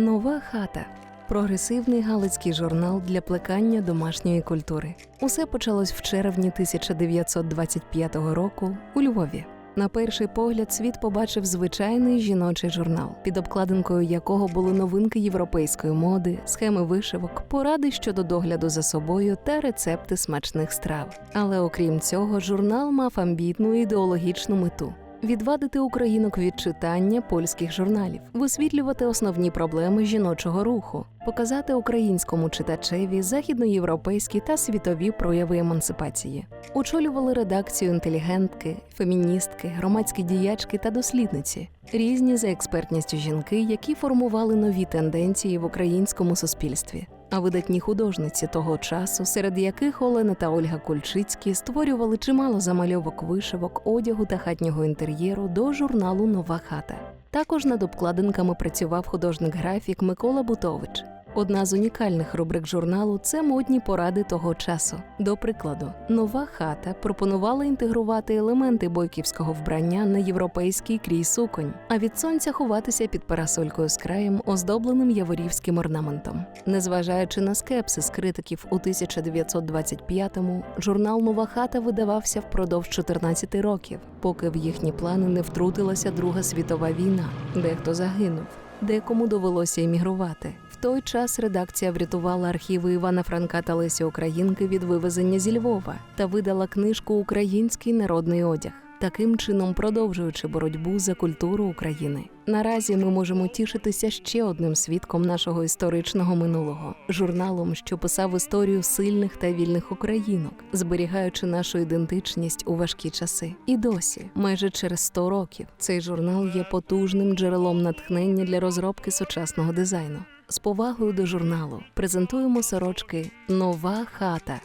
Нова хата. Прогресивний галицький журнал для плекання домашньої культури. Усе почалось в червні 1925 року у Львові. На перший погляд світ побачив звичайний жіночий журнал, під обкладинкою якого були новинки європейської моди, схеми вишивок, поради щодо догляду за собою та рецепти смачних страв. Але окрім цього, журнал мав амбітну ідеологічну мету. Відвадити українок від читання польських журналів, висвітлювати основні проблеми жіночого руху, показати українському читачеві західноєвропейські та світові прояви емансипації. Очолювали редакцію інтелігентки, феміністки, громадські діячки та дослідниці, різні за експертністю жінки, які формували нові тенденції в українському суспільстві. А видатні художниці того часу, серед яких Олена та Ольга Кульчицькі створювали чимало замальовок вишивок, одягу та хатнього інтер'єру до журналу Нова хата. Також над обкладинками працював художник-графік Микола Бутович. Одна з унікальних рубрик журналу це модні поради того часу. До прикладу, нова хата пропонувала інтегрувати елементи бойківського вбрання на європейський крій суконь, а від сонця ховатися під парасолькою з краєм, оздобленим яворівським орнаментом. Незважаючи на скепсис критиків у 1925-му, журнал Нова хата видавався впродовж 14 років, поки в їхні плани не втрутилася Друга світова війна. Дехто загинув, декому довелося емігрувати. Той час редакція врятувала архіви Івана Франка та Лесі Українки від вивезення зі Львова та видала книжку Український народний одяг. Таким чином, продовжуючи боротьбу за культуру України, наразі ми можемо тішитися ще одним свідком нашого історичного минулого журналом, що писав історію сильних та вільних українок, зберігаючи нашу ідентичність у важкі часи. І досі, майже через 100 років, цей журнал є потужним джерелом натхнення для розробки сучасного дизайну. З повагою до журналу презентуємо сорочки Нова хата.